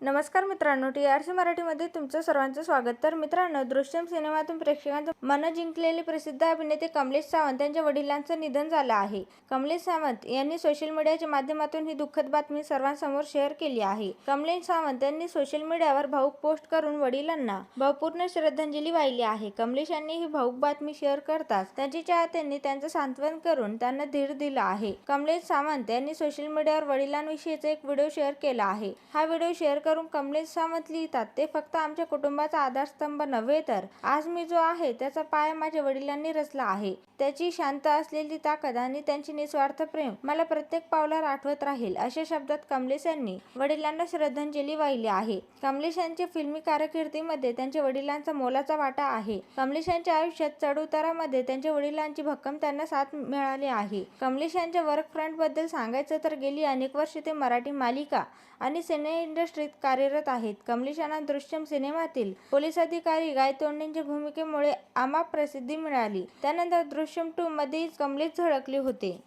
नमस्कार मित्रांनो T R C मराठीमध्ये तुमचं सर्वांचं स्वागत. तर मित्रांनो दृश्यम सिनेमातून प्रेक्षकांचं मन जिंकलेले प्रसिद्ध अभिनेते कमलेश सावंत यांच्या वडिलांचं निधन झालं आहे. कमलेश सावंत यांनी सोशल मीडियाच्या माध्यमातून ही दुःखद बातमी सर्वांसमोर शेअर केली आहे. कमलेश सावंत यांनी सोशल मीडियावर भाऊक पोस्ट करून वडिलांना भावपूर्ण श्रद्धांजली वाहिली आहे. कमलेश यांनी ही भाऊक बातमी शेअर करताच त्यांच्या चाहत्यांनी त्यांचं सांत्वन करून त्यांना धीर दिला आहे. कमलेश सावंत यांनी सोशल मीडियावर वडिलांविषयीचा एक व्हिडिओ शेअर केला आहे. हा व्हिडिओ शेअर करून कमलेश सावंत लिहितात ते फक्त आमच्या कुटुंबाचा आधारस्तंभ नव्हे तर. आज मी जो आहे त्याचा पाया माझ्या वडिलांनी रचला आहे. त्याची शांत असलेली ताकद आणि त्यांची निस्वार्थ प्रेम मला प्रत्येक पावलावर आठवत राहील अशा शब्दात कमलेश यांनी वडिलांना श्रद्धांजली वाहिली आहे. कमलेश यांच्या फिल्मी कारकिर्दीमध्ये त्यांच्या वडिलांचा मोलाचा वाटा आहे. कमलेश यांच्या आयुष्यात चढउतारामध्ये त्यांच्या वडिलांची भक्कम त्यांना साथ मिळाली आहे. कमलेश यांच्या वर्क फ्रंटबद्दल सांगायचं तर गेली अनेक वर्षे ते मराठी मालिका आणि सिने इंडस्ट्रीत कार्यरत आहेत. कमलेश यांना दृश्यम सिनेमातील पोलीस अधिकारी गायतोंडेंच्या भूमिकेमुळे आमाप प्रसिद्धी मिळाली. त्यानंतर दृश्यम टू मध्येच कमलेश झळकले होते.